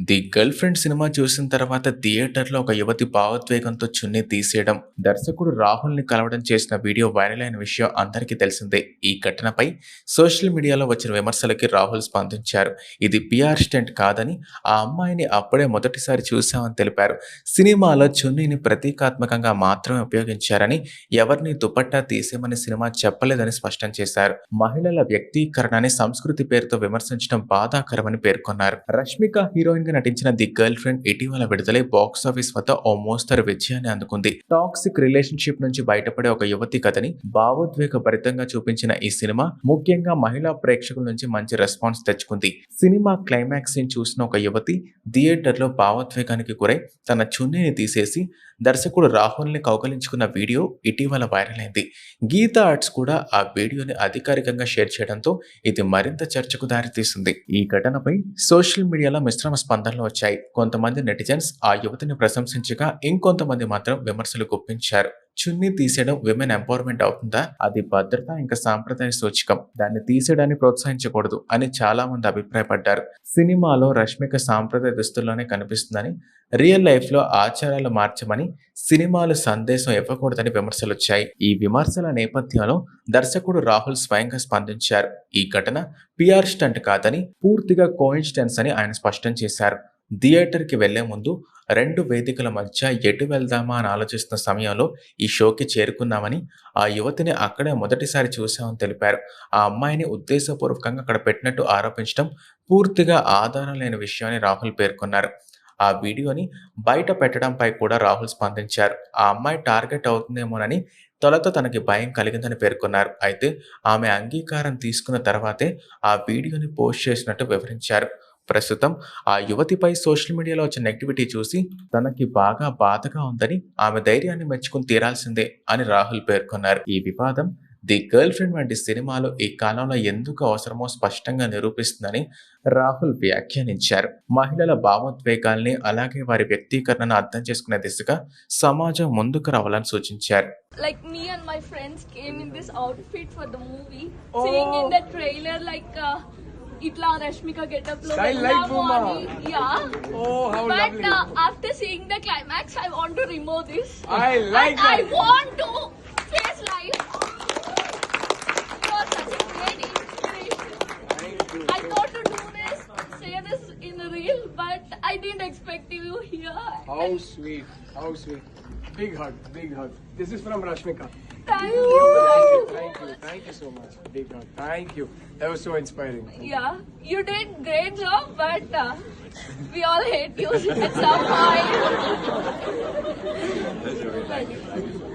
The girl friend cinema చూసిన తర్వాత థియేటర్లో ఒక యువతి భావోద్వేగంతో చున్నీ తీసేయడం దర్శకుడు రాహుల్ని కలవడం చేసిన వీడియో వైరల్ అయిన విషయం అందరికీ తెలిసిందే. ఈ ఘటనపై సోషల్ మీడియాలో వచ్చిన విమర్శలకి రాహుల్ స్పందించారు. ఇది పిఆర్ స్టెంట్ కాదని ఆ అమ్మాయిని అప్పుడే మొదటిసారి చూశామని తెలిపారు. సినిమాలో చున్నీని ప్రతీకాత్మకంగా మాత్రమే ఉపయోగించారని ఎవరిని దుపట్టా తీసేమని సినిమా చెప్పలేదని స్పష్టం చేశారు. మహిళల వ్యక్తీకరణని సంస్కృతి పేరుతో విమర్శించడం బాధాకరమని పేర్కొన్నారు. రష్మిక హీరోయిన్ గా నటించిన ది గర్ల్ ఫ్రెండ్ ఇటీవల విడుదలై బాక్స్ ఆఫీస్ వద్ద ఓ మోస్తరు విజయాన్ని అందుకుంది. టాక్సిక్ రిలేషన్షిప్ నుంచి బయటపడే ఒక యువతి కథని భావోద్వేగ భరితంగా చూపించిన ఈ సినిమా ముఖ్యంగా మహిళా ప్రేక్షకుల నుంచి మంచి రెస్పాన్స్ తెచ్చుకుంది. సినిమా క్లైమాక్స్ని చూసిన ఒక యువతి థియేటర్లో భావోద్వేగానికి గురై తన చున్నీని తీసేసి దర్శకుడు రాహుల్ని కౌగలించుకున్న వీడియో ఇటీవల వైరల్ అయింది. గీతా ఆర్ట్స్ కూడా ఆ వీడియోని అధికారికంగా షేర్ చేయడంతో ఇది మరింత చర్చకు దారితీసింది. ఈ ఘటనపై సోషల్ మీడియాలో మిశ్రమ స్పందనలు వచ్చాయి. కొంతమంది నెటిజన్స్ ఆ యువతిని ప్రశంసించగా ఇంకొంతమంది మాత్రం విమర్శలు గుప్పించారు. చున్నీ తీసేయడం విమెన్ ఎంపవర్మెంట్ అవుతుందా? అది భద్రత ఇంకా సాంప్రదాయ సూచకం. దాన్ని తీసేయడాన్ని ప్రోత్సహించకూడదు అని చాలా మంది అభిప్రాయపడ్డారు. సినిమాలో రష్మిక సాంప్రదాయ దుస్తుల్లోనే కనిపిస్తుందని రియల్ లైఫ్లో ఆచారాలు మార్చమని సినిమాలు సందేశం ఇవ్వకూడదని విమర్శలు వచ్చాయి ఈ విమర్శల నేపథ్యంలో దర్శకుడు రాహుల్ స్వయంగా స్పందించారు. ఈ ఘటన పిఆర్ స్టంట్ కాదని పూర్తిగా కోయిన్సిడెన్స్ అని ఆయన స్పష్టం చేశారు. థియేటర్కి వెళ్ళే ముందు రెండు వేదికల మధ్య ఎటు వెళ్దామా అని ఆలోచిస్తున్న సమయంలో ఈ షోకి చేరుకున్నామని ఆ యువతిని అక్కడే మొదటిసారి చూశామని తెలిపారు. ఆ అమ్మాయిని ఉద్దేశపూర్వకంగా అక్కడ పెట్టినట్టు ఆరోపించడం పూర్తిగా ఆధారం లేని విషయమని రాహుల్ పేర్కొన్నారు. ఆ వీడియోని బయట పెట్టడంపై కూడా రాహుల్ స్పందించారు. ఆ అమ్మాయి టార్గెట్ అవుతుందేమోనని తొలత తనకి భయం కలిగిందని పేర్కొన్నారు. అయితే ఆమె అంగీకారం తీసుకున్న తర్వాతే ఆ వీడియోని పోస్ట్ చేసినట్టు వివరించారు. ప్రస్తుతం ఆ యువతిపై సోషల్ మీడియాలో వచ్చిన నెగిటివిటీ చూసి తనకి బాగా బాధగా ఉందని ఆమె ధైర్యాన్ని మెచ్చుకుని తీరాల్సిందే అని రాహుల్ పేర్కొన్నారు. ఈ వివాదం ది గర్ల్ ఫ్రెండ్ వంటి సినిమాలు ఈ కాలంలో ఎందుకు అవసరమో స్పష్టంగా నిరూపిస్తుందని రాహుల్ వ్యాఖ్యానించారు. మహిళల భావోద్వేగాల్ని అలాగే వారి వ్యక్తీకరణను అర్థం చేసుకునే దిశగా సమాజం ముందుకు రావాలని సూచించారు. Like me and my friends came in this outfit for the movie. Seeing in the trailer like uh, itla rashmika get up lo Style like Bhuma. yeah Oh, how but lovely. uh, after seeing the climax i want to remove this I like and i want to face life you are such a great inspiration i thought to do this say this in real but i didn't expect you here How sweet. How sweet. Big hug. Big hug. This is from Rashmika. thank Thank you you. Thank you. Thank you so much. Big hug. Thank you. That was so inspiring. Yeah, you did great job, but uh, we all hate you at some point.